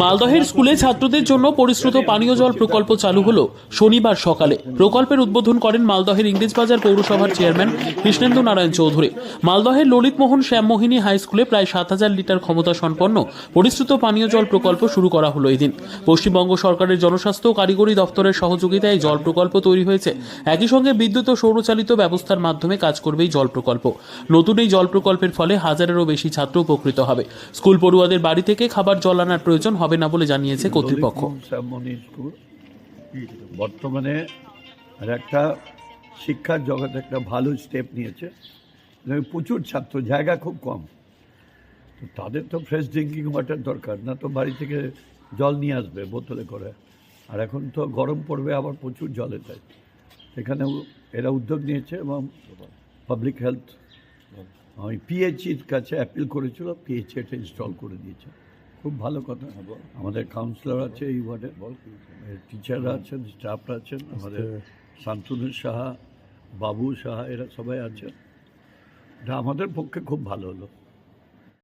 মালদহের স্কুলে ছাত্রদের জন্য পরিশ্রুত পানীয় জল প্রকল্প চালু হলো শনিবার সকালে। প্রকল্পের উদ্বোধন করেন মালদহের ইংরেজবাজার পৌরসভার চেয়ারম্যান কৃষ্ণেন্দু নারায়ণ চৌধুরী। মালদহের ললিতমোহন শ্যামমোহিনী হাই স্কুলে প্রায় সাত হাজার লিটার ক্ষমতা সম্পন্ন পরিশ্রুত পানীয় জল প্রকল্প শুরু করা হলো এদিন। পশ্চিমবঙ্গ সরকারের জনস্বাস্থ্য ও কারিগরি দপ্তরের সহযোগিতায় জল প্রকল্প তৈরি হয়েছে। একই সঙ্গে বিদ্যুৎ ও সৌরচালিত ব্যবস্থার মাধ্যমে কাজ করবে এই জল প্রকল্প। নতুন এই জল প্রকল্পের ফলে হাজারেরও বেশি ছাত্র উপকৃত হবে। স্কুল পড়ুয়াদের বাড়ি থেকে খাবার জল আনার প্রয়োজন হবে না বলে জানিয়েছে কর্তৃপক্ষ। বর্তমানে একটা শিক্ষার জগতে একটা ভালো স্টেপ নিয়েছে। প্রচুর ছাত্র জায়গা খুব কম। তো তাদের তো ফ্রেশ ড্রিঙ্কিং ওয়াটার দরকার না তো বাড়ি থেকে জল নিয়ে আসবে বোতলে করে। আর এখন তো গরম পড়বে আবার প্রচুর জলে চাই এখানে এরা উদ্যোগ নিয়েছে এবং পাবলিক হেলথ আমি পিএইচির কাছে অ্যাপিল করেছিল পিএইচি এটা ইনস্টল করে দিয়েছে। খুব ভালো কথা। আমাদের কাউন্সিলর আছে এই ওয়ার্ডে টিচাররা আছেন স্টাফরা আছেন আমাদের শান্তনু সাহা বাবু সাহা এরা সবাই আছেন। এটা আমাদের পক্ষে খুব ভালো হলো।